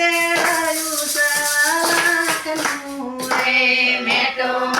તેરાયું સવા કનું રે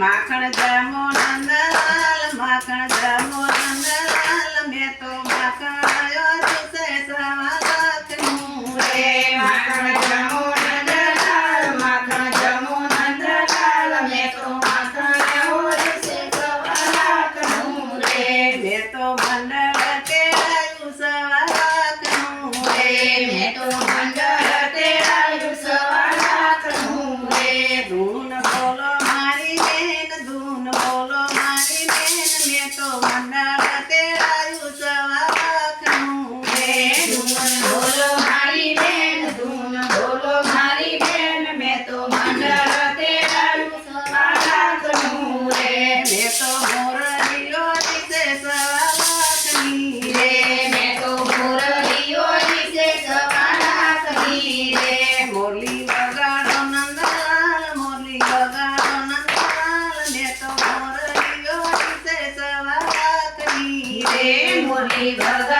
માખણ જામો નંદલાલ માખણ જામો Happy birthday.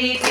eight